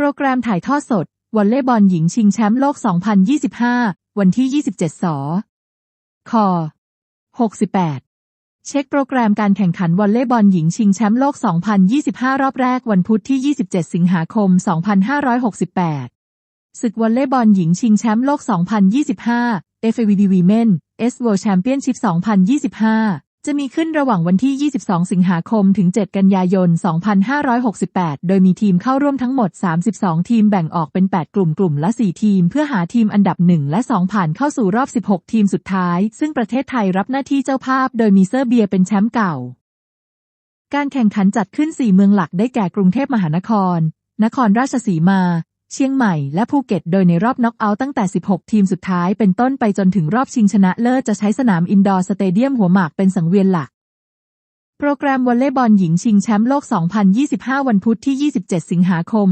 โปรแกรมถ่ายทอดสด วอลเลย์บอลหญิงชิงแชมป์โลก 2025 วันที่ 27 สค68 เช็คโปรแกรมการแข่งขันวอลเลย์บอลหญิงชิงแชมป์โลก 2025 รอบแรกวันพุธที่ 27 สิงหาคม 2568 ศึกวอลเลย์บอลหญิงชิงแชมป์โลก 2025 FAWD Women S World Championship 2025 จะมีขึ้นระหว่างวันที่ 22 สิงหาคม ถึง 7 กันยายน 2568 โดยมีทีมเข้าร่วมทั้งหมด 32 ทีมแบ่งออกเป็น 8 กลุ่มกลุ่มละ 4 ทีม เพื่อหาทีมอันดับ 1 และ 2 ผ่านเข้าสู่รอบ 16 ทีมสุดท้าย ซึ่งประเทศไทยรับหน้าที่เจ้าภาพ โดยมีเซอร์เบียเป็นแชมป์เก่า การแข่งขันจัดขึ้น 4 เมืองหลักได้แก่กรุงเทพมหานคร นครราชสีมา เชียงใหม่และภูเก็ตโดยในรอบน็อกเอาท์ตั้งแต่ 16 ทีมสุดท้ายเป็นต้นไปจนถึงรอบชิงชนะเลิศจะใช้สนามอินดอร์สเตเดียมหัวหมากเป็นสังเวียนหลัก โปรแกรมวอลเลย์บอลหญิงชิงแชมป์โลก 2025 วันพุธที่ 27 สิงหาคม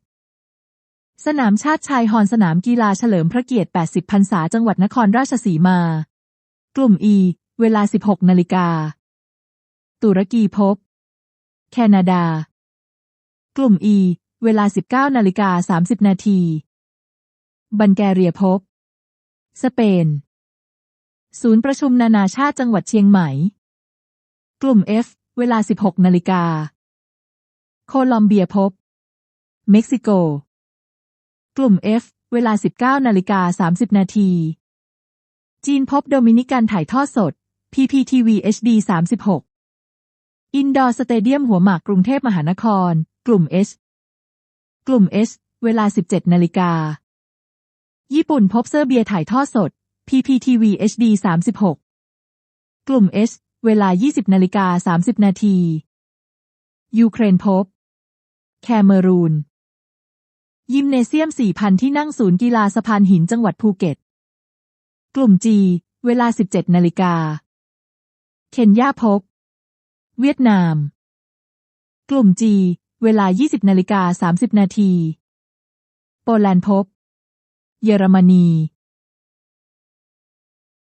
2568 สนามชาติชายฮอนสนามกีฬาเฉลิมพระเกียรติ 80 พรรษาจังหวัดนครราชสีมา กลุ่ม E เวลา 16 นาฬิกา ตุรกีพบ แคนาดา กลุ่ม E เวลา 19นาฬิกา30 นาที บัลแกเรียพบ สเปน ศูนย์ประชุมนานาชาติจังหวัดเชียงใหม่ กลุ่ม F เวลา 16นาฬิกา โคลอมเบียพบ เม็กซิโก กลุ่ม F เวลา 19นาฬิกา30 นาที จีนพบโดมินิกันถ่ายทอดสด PPTV HD 36 อินดอร์สเตเดียมหัวหมากกรุงเทพมหานคร กลุ่ม H กลุ่ม S เวลา 17 นาฬิกา ญี่ปุ่นพบเซอร์เบียถ่ายทอดสด PPTV HD 36 กลุ่ม S เวลา 20 นาฬิกา 30 นาที ยูเครนพบ แคเมรูน ยิมเนเซียม 4,000 ที่นั่งศูนย์กีฬาสะพานหินจังหวัดภูเก็ต กลุ่ม G เวลา 17 นาฬิกา เคนยาพบ เวียดนาม กลุ่ม G เวลา 20นาฬิกา30 นาที โปแลนด์พบ เยอรมนี